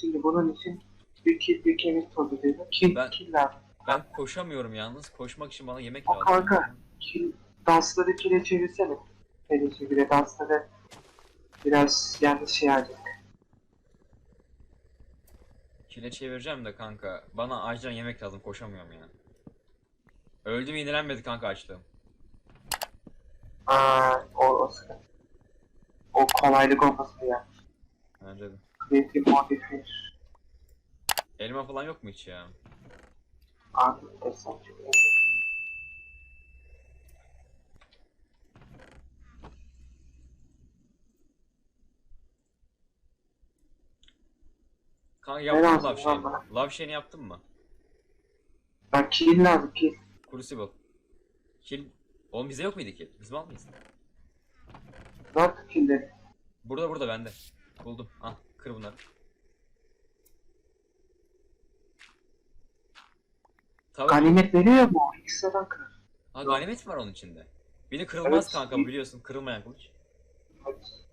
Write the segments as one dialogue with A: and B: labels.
A: şimdi bunun için bir bir kemik tozu dedim. Kill,
B: Ben-
A: lazım.
B: Ben koşamıyorum yalnız. Koşmak için bana yemek
A: O
B: lazım.
A: kanka. Kill, dansları kile çevirsene. Beni çevire dansları biraz yanlış şey harcadık.
B: Kile çevireceğim de kanka. Bana acilen yemek lazım. Koşamıyorum ya. Öldüm yenilenmedi kanka açlığım.
A: Aa, o, o sıkıntı. O kolaylık olmasın ya.
B: Bence de.
A: Creative modifier.
B: Elma falan yok mu hiç ya?
A: Abi desem iyi.
B: Kanka yaptın mı lav
A: lan
B: şeyini?
A: bana?
B: Lav şeyini yaptın mı?
A: Bak kill lazım kill.
B: Crucible. Kill. Oğlum bizde yok muydu kill? Biz mal mıyız?
A: Ne yaptı killleri?
B: Burada burada bende. Buldum. Ah kır bunları. Tabii.
A: Ganimet veriyor mu? X'den kır.
B: Ha ganimet mi var onun içinde? Bir de kırılmaz
A: Evet.
B: kanka biliyorsun kırılmayan kılıç.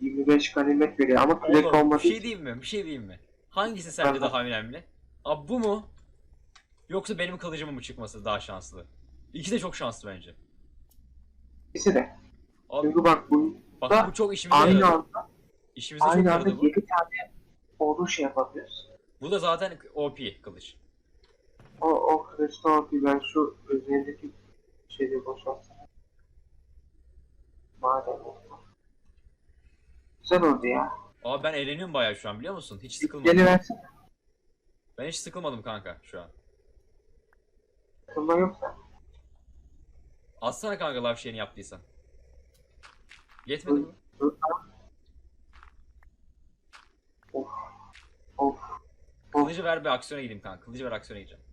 A: 25 ganimet veriyor ama kürek
B: Oğlum bir şey diyeyim mi? Bir şey diyeyim mi? Hangisi sence
A: Aha.
B: daha önemli? Abi bu mu? Yoksa benim kılıcımın mı çıkması daha şanslı? İkisi de çok şanslı bence.
A: İkisi de.
B: Abi
A: Çünkü bak bu
B: bak bu çok işimize
A: aynı
B: yaradı.
A: anda,
B: İşimize çok
A: aynı anda
B: yaradı bu.
A: 7 tane olduğu şey yapabiliyoruz.
B: Bu da zaten OP kılıç.
A: O, o kılıçta bir ben şu üzerindeki şeyi boşaltsam. Madem oldu. Güzel oldu ya.
B: Abi ben eğleniyorum bayağı şu an biliyor musun? Hiç sıkılmadım.
A: Geri versene.
B: Ben hiç sıkılmadım kanka şu an.
A: Kılma yoksa.
B: Atsana kanka lav şeyini yaptıysan. Yetmedi mi?
A: Dur tamam. Of. Of.
B: Kılıcı ver bir aksiyona gideyim kanka. Kılıcı ver aksiyona gideceğim.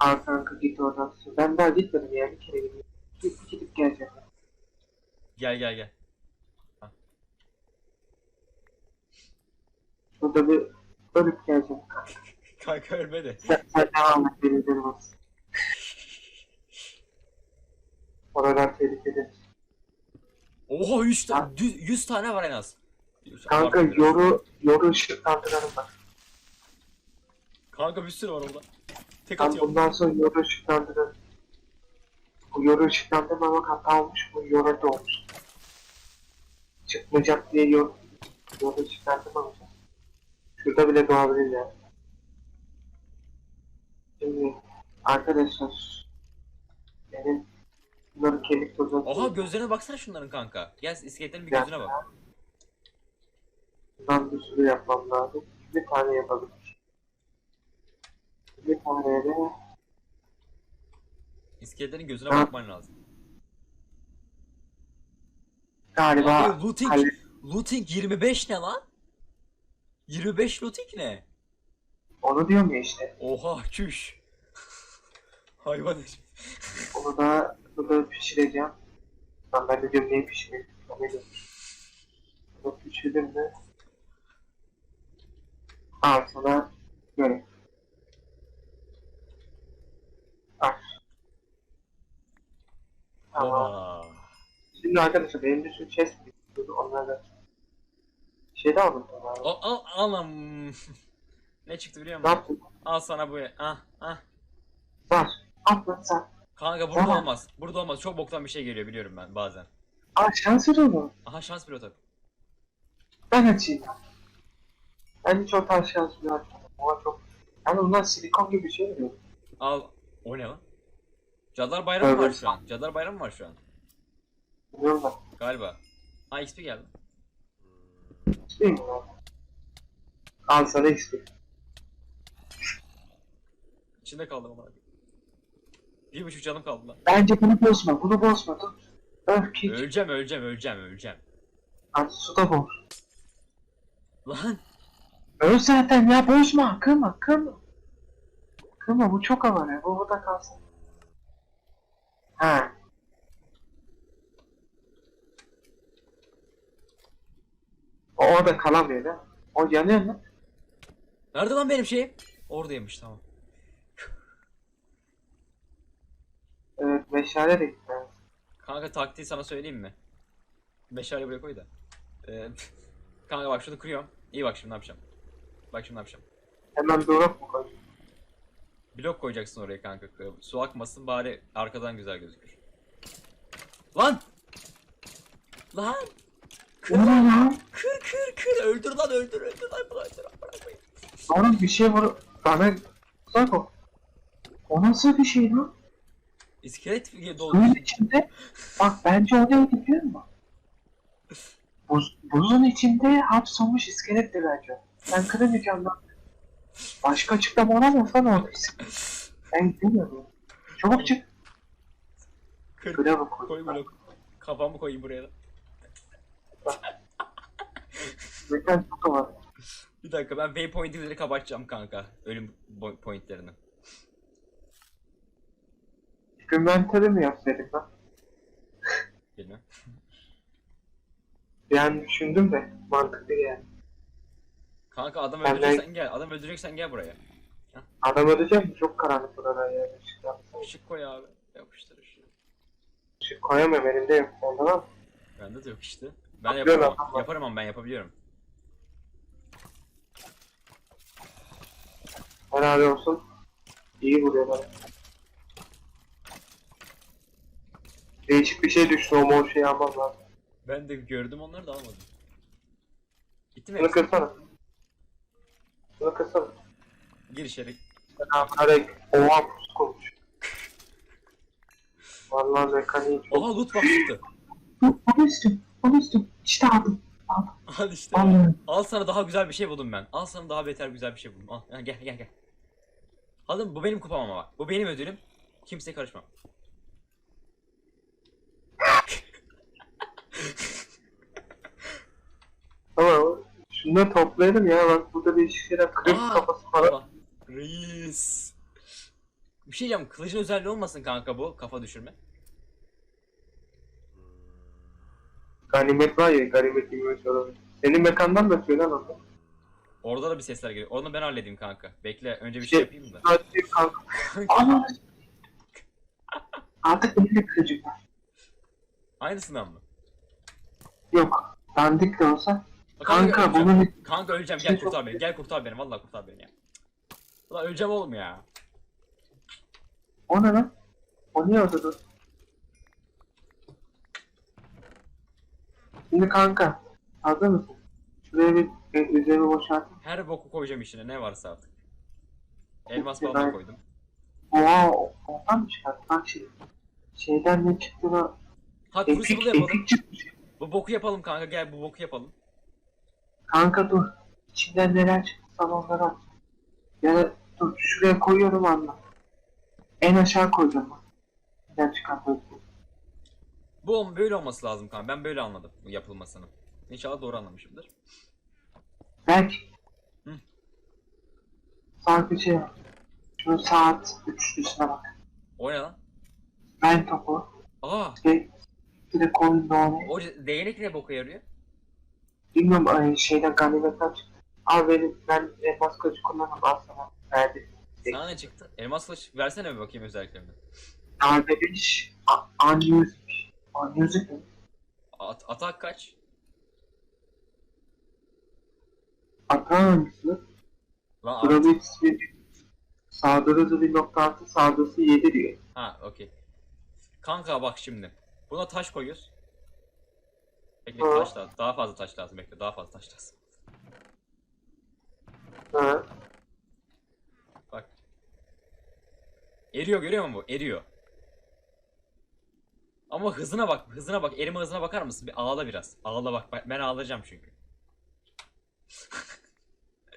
A: Al kanka git oradan. Ben daha gitmedim ya bir kere gideyim. Gidip gidip geleceğim.
B: Gel gel gel.
A: Şurada bir ölüp geleceğim kanka.
B: Ölme de.
A: Sen, sen devam et canım olsun. Oralar tehlikeli.
B: Oha 100, ta-
A: Ha.
B: dü- 100 tane var en az.
A: Kanka yoru, yoru ışıklandıralım bak.
B: Kanka bir sürü var orada. Tek atıyorum.
A: bundan sonra yoru ışıklandıralım. Bu yoru ışıklandırmamak hata olmuş, bu yoru da olmuş. Çıkmayacak diye yor, yoru ışıklandırmamayacağız. Şurada bile doğabilir ya. Şimdi arkadaşlar benim bunların kemik tozu
B: Oha gözlerine baksana şunların kanka. Gel iskeletlerin bir gözüne bak.
A: Bundan bir sürü yapmam lazım. Bir tane yapalım. Bir tane de
B: İskeletlerin gözüne
A: Ha.
B: bakman lazım.
A: galiba
B: Abi looting,
A: halle-
B: looting 25 ne lan? 25 looting ne?
A: onu diyorum ya işte.
B: Oha çüş. Hayvan herif.
A: Onu da burada pişireceğim. Lan ben de diyorum pişireyim? Ben de diyorum. Bunu pişirdim mi? Al sana böyle. Al. Tamam. Şimdi arkadaşlar benim bir sürü chest bitti. Onlarla şey de aldım sana.
B: Al, al, anam. ne çıktı biliyor
A: Ne
B: musun?
A: yaptın?
B: Al sana bu. Ah ah.
A: Var. Atla sen.
B: Kanka burada
A: Tamam.
B: olmaz. Burada olmaz. Çok boktan bir şey geliyor biliyorum ben bazen.
A: Aa şans ver onu.
B: Aha şans pilotu.
A: Ben açayım. Ben hiç o tarz şans açmadım. Ama çok... Yani bunlar silikon gibi bir şey mi?
B: Al. O ne lan? Cadılar bayramı var
A: Evet.
B: şu an. Cadılar bayramı var şu an.
A: Bilmiyorum da.
B: Galiba. Ha XP geldi.
A: Değil mi lan? Al sana XP.
B: İçinde kaldım ama. Bir buçuk canım kaldı lan.
A: Bence bunu bozma. Bunu bozma. Dur. Öfke.
B: Öleceğim öleceğim öleceğim öleceğim.
A: Hadi suda boz.
B: Lan.
A: Öl zaten ya bozma. Kırma kırma. Kırma bu çok havalı. ya. Bu burada kalsın. Ha. O orada kalamıyor mi? O yanıyor mu?
B: Nerede lan benim şeyim? Oradaymış tamam.
A: Evet meşale de gitti.
B: Kanka taktiği sana söyleyeyim mi? Meşale buraya koy da. Ee, kanka bak şunu kırıyorum. İyi bak şimdi ne yapacağım. Bak şimdi ne yapacağım.
A: Hemen dolap mı koyayım?
B: Blok koyacaksın oraya kanka. Su akmasın bari arkadan güzel gözükür. Lan! Lan! Kır
A: O ne
B: lan! Kır kır kır! Öldür lan öldür öldür lan öldür lan bırakmayın.
A: Oğlum bir şey var. Bana uzak ol. O nasıl bir şey lan?
B: İskelet
A: Suyun
B: doldu.
A: içinde. Bak bence o neydi biliyor musun? Buz, buzun içinde hapsolmuş iskeletti bence. Ben kıramayacağım lan. Başka açıklama olamazsan oradayız. Ben gidemiyorum. Çabuk çık.
B: Kır.
A: Görev koy.
B: Koy blok. Kafamı koyayım buraya da.
A: Mekan çok var.
B: Bir dakika ben waypoint'leri kapatacağım kanka. Ölüm pointlerini.
A: Inventörü mü yapsaydık lan?
B: Bilmem.
A: Yani düşündüm de mantıklı yani.
B: Kanka adam
A: Ben de-
B: öldüreceksen gel. Adam öldüreceksen gel buraya.
A: Adam ödeyecek mi? Çok karanlık buralar yani. Işık yapsam.
B: Işık koy abi. Yapıştır ışığı.
A: Işık koyamam elimde yok. Ondan ama.
B: Bende de yok işte. Ben
A: Yapıyorum
B: yaparım.
A: ama.
B: Yaparım ama ben yapabiliyorum.
A: Helal olsun. İyi vuruyor bana. Değişik bir şey düştü o mor şeyi almam lazım.
B: Ben de gördüm onları da almadım. Gitti mi hepsi?
A: kırsana. Şunu kırsana.
B: Gir içeri.
A: Selamünaleyküm. Oha pus koymuş. Vallahi mekaniği çok...
B: Oha loot box çıktı.
A: Onu istiyorum. Onu istiyorum. İşte aldım. Aldım.
B: Al işte.
A: Aldım.
B: Al sana daha güzel bir şey buldum ben. Al sana daha beter güzel bir şey buldum. Al Ha, gel gel gel. Alın bu benim kupam ama bak. Bu benim ödülüm. Kimseye karışmam.
A: Ama şunları toplayalım ya. Bak burada bir şeyler kırık
B: Aa,
A: kafası falan.
B: Bak, Reis. Bir şey diyeceğim. Kılıcın özelliği olmasın kanka bu. Kafa düşürme.
A: Ganimet var ya. Ganimet gibi şey. Senin mekandan da söyle lan.
B: Orada da bir sesler geliyor. Onu ben halledeyim kanka. Bekle önce bir şey
A: Şey-
B: yapayım da.
A: Sadece kanka. Ama Artık benim de kırıcım var.
B: Aynısından mı?
A: Yok. Dandik de olsa. Kanka
B: öleceğim.
A: bunun
B: Kanka öleceğim
A: Şey
B: gel kurtar beni. Gel kurtar beni. Vallahi kurtar beni ya. Ulan öleceğim oğlum ya.
A: o ne lan? O niye orada dur? Şimdi kanka. Hazır mısın? Şuraya bir, bir üzerimi boşalt.
B: Her boku koyacağım içine ne varsa artık. Elmas
A: Ben-
B: falan da koydum.
A: Oha ondan mı çıkarttı? Bak şimdi. Şeyden ne çıktığına
B: Ha
A: epik,
B: Crucible yapalım.
A: epik çıkmış.
B: Bu boku yapalım kanka gel bu boku yapalım.
A: Kanka dur. İçinden neler onları at. Ya da dur şuraya koyuyorum anla. En aşağı koyacağım. Neden çıkarttı?
B: Bu böyle olması lazım kanka. Ben böyle anladım bu yapılmasını. İnşallah doğru anlamışımdır.
A: Belki.
B: Hı.
A: Sanki şey Şunu saat üçlüsüne bak.
B: O ne lan?
A: Ben topu.
B: Aa!
A: Şey, bir de koyun doğru.
B: O değnek ne boka yarıyor?
A: Bilmiyorum şeyden ganimetten çıktı. Al benim ben elmas kılıcı kullanırım al sana. Verdim.
B: Sana ne çıktı? Elmas kılıç versene bir bakayım özelliklerini.
A: Darbe 5. Unused. Unused mi?
B: At atak kaç?
A: Atan hangisi?
B: Lan at.
A: Gravix bir saldırı hızı 1.6 saldırısı 7 diyor.
B: Ha okey. Kanka bak şimdi. Buna taş koyuyoruz. Bekle
A: Hı.
B: taş lazım. Daha fazla taş lazım. Bekle daha fazla taş lazım.
A: Ha.
B: Bak. Eriyor görüyor musun bu? Eriyor. Ama hızına bak. Hızına bak. Erime hızına bakar mısın? Bir ağla biraz. Ağla bak. Ben- ağlayacağım çünkü.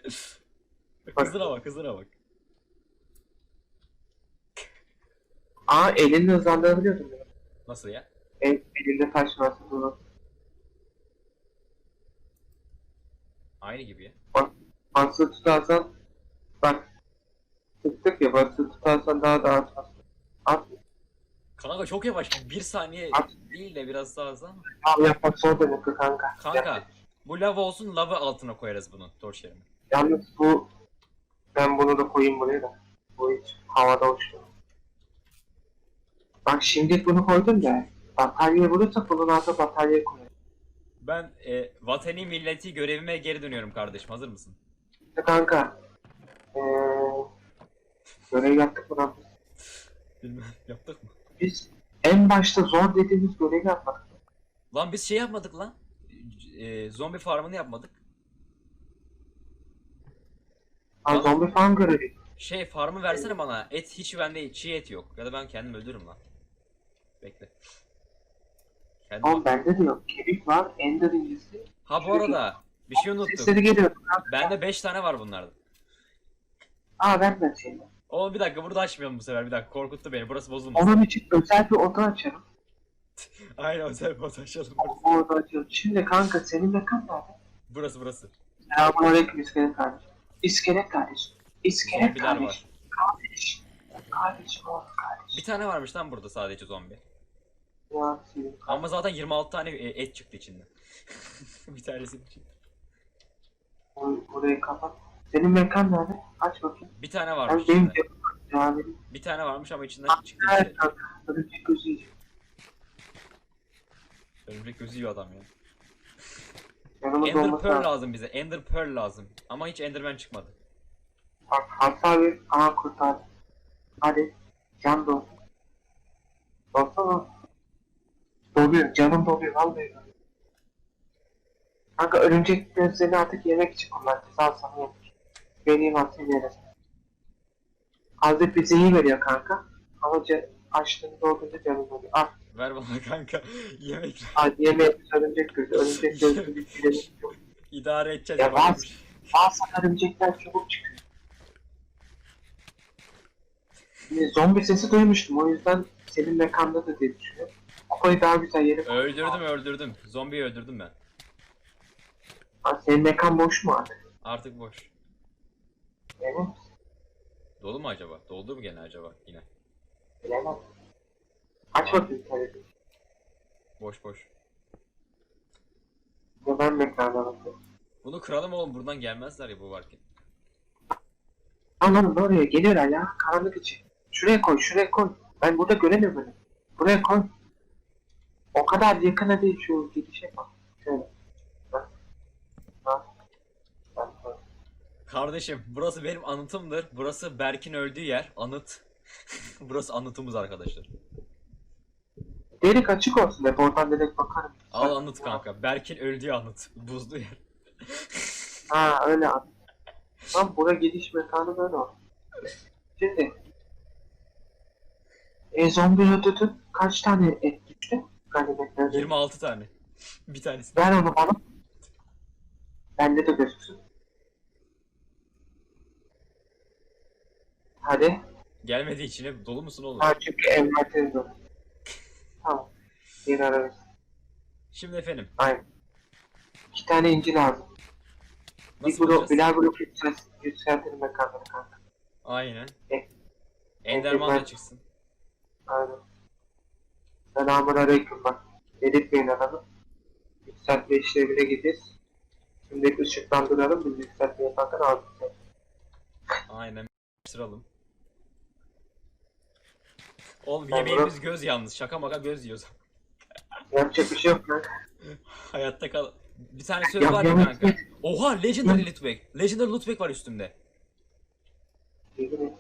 B: Hızına bak. Hızına bak.
A: Aa elini hızlandırabiliyordum.
B: Nasıl ya?
A: El, elinde taş varsa bunu.
B: Aynı gibi ya.
A: Basılı tutarsan bak tıktık ya basılı tutarsan daha da atmaz. At.
B: Kanka çok yavaş. Bir saniye
A: At.
B: değil de biraz daha hızlı ama.
A: Al yapmak zor demek ki kanka.
B: Kanka. Bu lava olsun lava altına koyarız bunu. Torch yerine.
A: Yalnız bu ben bunu da koyayım buraya da. Bu hiç havada uçtu. Bak şimdi bunu koydum da bataryayı vurursak bunun altına bataryayı koyarım.
B: Ben e, vatani milleti görevime geri dönüyorum kardeşim. Hazır mısın?
A: İşte kanka Görev yaptık mı lan?
B: Bilmem yaptık mı?
A: Biz en başta zor dediğimiz görevi yapmadık.
B: Lan biz şey yapmadık lan. Ee, zombi farmını yapmadık.
A: Ha
B: Tamam.
A: zombi falan görevi.
B: Şey farmı versene bana. Et hiç bende çiğ et yok. Ya da ben kendim öldürürüm lan. Bekle. Kendim
A: Ama bende de yok. Kemik var, ender incisi.
B: Ha bu arada bir şey unuttum.
A: Sesleri geliyor.
B: Bende 5 tane var bunlardan.
A: Aa ben de şey.
B: Oğlum bir dakika burada açmayalım bu sefer bir dakika korkuttu beni burası bozulmasın.
A: Onun için özel bir oda açarım.
B: Aynen özel bir oda açalım.
A: O oda açarım. Şimdi kanka senin mekan nerede?
B: Burası burası.
A: Selamünaleyküm iskelet kardeş. İskelet kardeş. İskelet
B: Zombiler
A: kardeş.
B: var.
A: Kardeş. Kardeşim oğlum kardeş.
B: Bir tane varmış lan burada sadece zombi. Ama zaten 26 tane e, et çıktı içinden. bir tanesinin için.
A: Burayı kapat. Senin mekan nerede? Aç bakayım.
B: Bir tane
A: Ben
B: varmış
A: benim
B: içinde.
A: edeyim.
B: Bir tane varmış ama içinden çıktı.
A: Evet kanka. Örümcek gözü.
B: Örümcek gözü yiyor adam ya. Ender Pearl
A: lazım.
B: bize. Ender Pearl lazım. Ama hiç Enderman çıkmadı.
A: Bak hasar ver. Aa kurtar. Hadi. Can dol. Dolsana. Doluyor. Canım doluyor. Vallahi. Kanka örümcek gözlerini artık yemek için kullanacağız. Al sana yemek. Vereyim atayım yere. Hazır bize iyi veriyor kanka. Ama açlığını doldurunca canım doluyor. Al.
B: Ver bana kanka. Yemek
A: Hadi biz örümcek gözü. Örümcek gözü
B: idare edeceğiz.
A: Ya
B: şey-
A: Bazı örümcekler çabuk çıkıyor. Zombi sesi duymuştum o yüzden senin mekanda da diye düşünüyorum. Kupayı daha güzel koy.
B: Öldürdüm öldürdüm. Zombiyi öldürdüm ben.
A: Ha, senin mekan boş mu artık?
B: Artık boş.
A: Misin?
B: Dolu mu acaba? Doldu mu gene acaba yine?
A: Bilemem. Aç bakayım.
B: Boş boş.
A: Ya ben mekanda bakıyorum.
B: Bunu kıralım oğlum buradan gelmezler ya bu varken.
A: Anladım oraya geliyorlar ya karanlık için. Şuraya koy şuraya koy. Ben burada göremiyorum. Buraya koy. O kadar yakına değil şu gidişe bak. Şöyle. Bak. Bak. Bak, bak.
B: Kardeşim burası benim anıtımdır. Burası Berk'in öldüğü yer. Anıt. burası anıtımız arkadaşlar.
A: Delik açık olsun hep oradan direkt bakarım.
B: Al anıt kanka. Berk'in öldüğü anıt. Buzlu yer.
A: Ha öyle an. Tam bura gidiş mekanı böyle oldu. Şimdi e, zombi ödüdün kaç tane et düştü? Ganimetlerde.
B: 26 tane. Bir tanesi.
A: Ver onu bana. Bende de gözüksün. Hadi.
B: Gelmedi içine. Dolu musun oğlum?
A: Ha çünkü envanterin dolu. Tamam. Yeni ararız.
B: Şimdi efendim.
A: Aynen. İki tane inci lazım. Bir
B: Nasıl
A: blok,
B: bulacağız?
A: birer blok yükselt, yükseltelim mekanları kanka.
B: Aynen.
A: E.
B: Enderman da çıksın.
A: Aynen. Selamun aleyküm bak. Delirtmeyin adamı. Yükseltme işlevine gideceğiz. Şimdi ışıklandıralım biz yükseltme yaparken ağzımıza.
B: Aynen. Sıralım. Oğlum
A: Ben
B: yemeğimiz göz yalnız. Şaka maka göz yiyoruz.
A: Yapacak bir şey yok lan.
B: Hayatta kal. Bir tane söz
A: Ya,
B: var ya kanka. Oha Legendary Lootbag. Legendary Lootbag var üstümde.
A: Yemin et.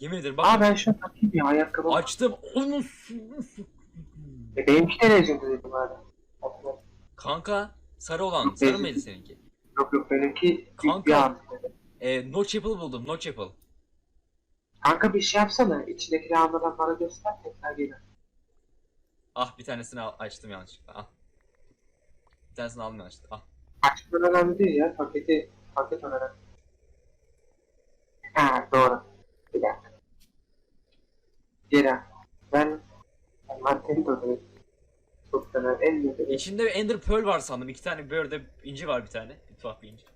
B: Yemin ederim bak.
A: Aa ben şunu takayım ya ayakkabı.
B: Açtım. Onu
A: E, benimki de legendary bu arada.
B: Kanka sarı olan. Sarı mıydı seninki?
A: Yok yok benimki
B: Kanka.
A: bir an.
B: Ee, no Chapel buldum. No Chapel.
A: Kanka bir şey yapsana. İçindekileri almadan bana göster tekrar gelir.
B: Ah bir tanesini al- açtım yanlışlıkla. Ah. Bir tanesini aldım yanlışlıkla. Ah.
A: Açıklar önemli değil ya. Paketi, paket olarak. Ha doğru. Bir dakika. Geri al. Ben de Çok fena. En iyi.
B: İçinde bir Ender Pearl var sandım. İki tane böyle inci var bir tane. Bir tuhaf bir inci.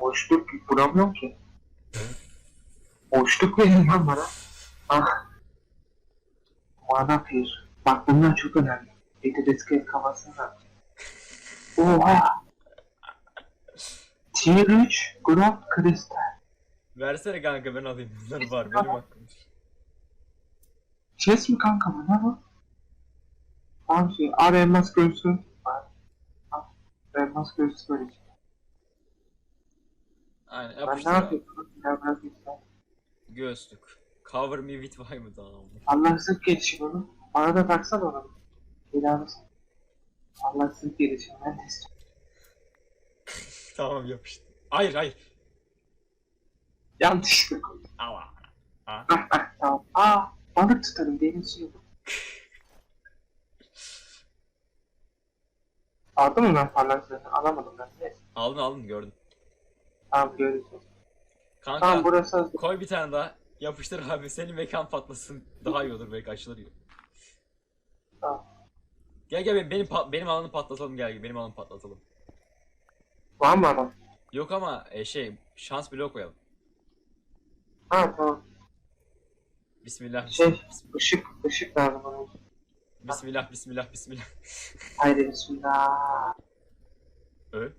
A: Boşluk bulamıyorum ki. Boşluk verin lan bana. Ah. Mana pir. Bak bunlar çok önemli. Etedeske kafasını da. Oha. Tier 3 Grok Kristal.
B: Versene kanka ben alayım. Bunlar var benim hakkım.
A: Chess mi kanka bu ne bu? Tamam şey. Ar elmas göğsü var. Elmas göğsü böyle.
B: Aynen
A: Ben
B: yapıştır
A: ne
B: abi.
A: yapıyorum? Ya lütfen.
B: Göğüslük. Cover me with why mı tamam.
A: Allah zırh gelişim onu. Bana da taksana onu. Helal olsun. Allah zırh gelişim. Ben de istiyorum.
B: tamam yapıştır. Hayır hayır.
A: Yanlışlıkla koydum. Ah tamam. Aa balık tutarım. Deniz suyu. Aldın mı ben parlak? Alamadım ben. Neyse.
B: Aldın aldın gördüm.
A: Tamam göreceğiz.
B: Kanka
A: Tamam burası hazır.
B: koy bir tane daha. Yapıştır abi senin mekan patlasın. Daha iyi olur belki açılır gibi.
A: Tamam.
B: Gel gel benim benim, pat- benim alanı patlatalım gel benim alanı patlatalım.
A: Var mı adam?
B: Yok ama e, şey şans bloğu koyalım.
A: Ha tamam.
B: Bismillah.
A: Şey ışık ışık lazım bana.
B: Bismillah bismillah bismillah.
A: Haydi bismillah.
B: Ö.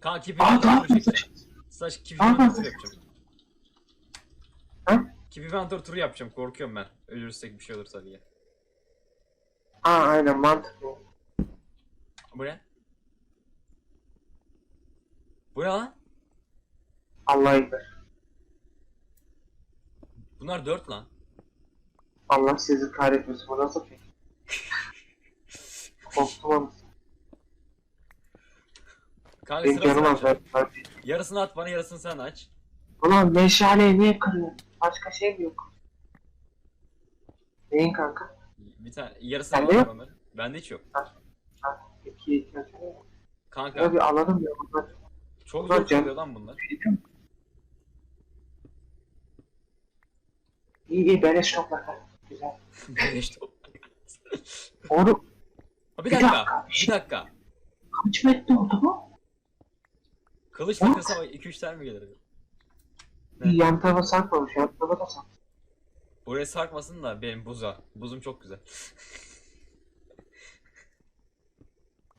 B: Kanka keep
A: Aa daha
B: turu. Saç
A: Daha
B: inventory
A: fazla.
B: turu yapacağım.
A: Ha?
B: Keep inventory turu yapacağım korkuyorum ben. Ölürsek bir şey olursa diye.
A: Aa aynen mantıklı.
B: Bu ne? Bu ne lan?
A: Allah ekber.
B: Bunlar dört lan.
A: Allah sizi kahretmesin. Bu nasıl peki? Korktum ama.
B: Kanka
A: Benim
B: sıra
A: canım az. ben-
B: Yarısını at bana yarısını sen aç.
A: Ulan meşaleyi niye kırıyorsun? Başka şey mi yok? Neyin kanka?
B: Bir tane yarısını
A: Sende
B: al
A: yok?
B: onları. Bende hiç yok.
A: İki iki açalım.
B: Kanka
A: Ya bir alalım ya. Bunlar
B: çok zor kalıyor lan bunlar.
A: biliyor musun? İyi iyi beleş topla. Güzel.
B: Beleş top.
A: Oğlum
B: bir
A: Bir
B: dakika.
A: dakika, bir
B: dakika.
A: kaç metre oldu bu?
B: Kılıç takılsa 2-3 tane mi gelir?
A: Bir yan tarafa sarkmamış. Yan tarafa da sark.
B: Buraya sarkmasın da benim buza. Buzum çok güzel.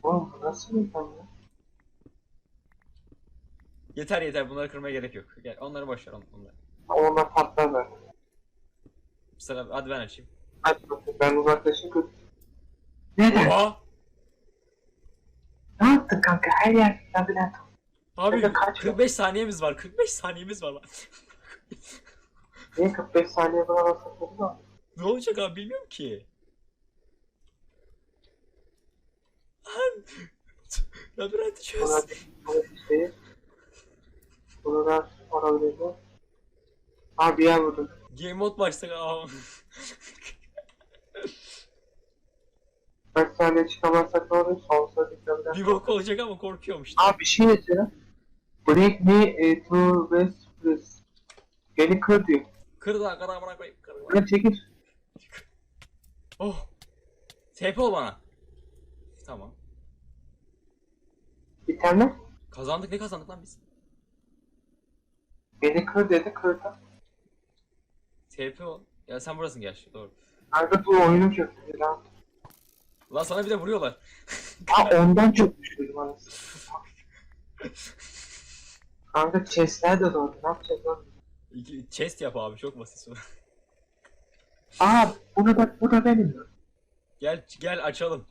A: Oğlum nasıl bir ya?
B: Yeter yeter bunları kırmaya gerek yok. Gel onları boş ver onları.
A: Onlar patlar ben.
B: Sıra hadi ben açayım.
A: Hadi bakayım ben uzaklaşayım kötü. Neden?
B: Oha!
A: Ne yaptın kanka? Her yer labirent.
B: Abi
A: Kanka kaç
B: 45 saniyemiz var. 45 saniyemiz var lan.
A: Niye 45 saniye nasıl kötü mü?
B: ne olacak abi bilmiyorum ki. Lan! Labirenti çöz.
A: buna bir şey. Bunu da? Ha bir yer vurdum.
B: Game mode başlasak aa.
A: Kaç saniye çıkamazsak ne olur? Sonsuza labirent.
B: Bir bok olacak ama korkuyorum işte.
A: Aa bir şey yazıyor. Break me e, to west press. Beni kır diyor.
B: Kır da kara bırak koyayım. Kır.
A: Bana çekil.
B: Oh. TP ol bana. Tamam.
A: Bir tane.
B: Kazandık ne kazandık lan biz?
A: Beni kır dedi kırdı.
B: TP ol. Ya sen burasın gerçi doğru.
A: Kanka bu oyunum çok güzel lan.
B: Lan sana bir de vuruyorlar.
A: Ha ondan çok düşürdüm anasını. Kanka chestler de doğru. Ne yapacağız lan?
B: İki, chest yap abi çok basit.
A: Aa bunu da bu da benim.
B: gel gel açalım.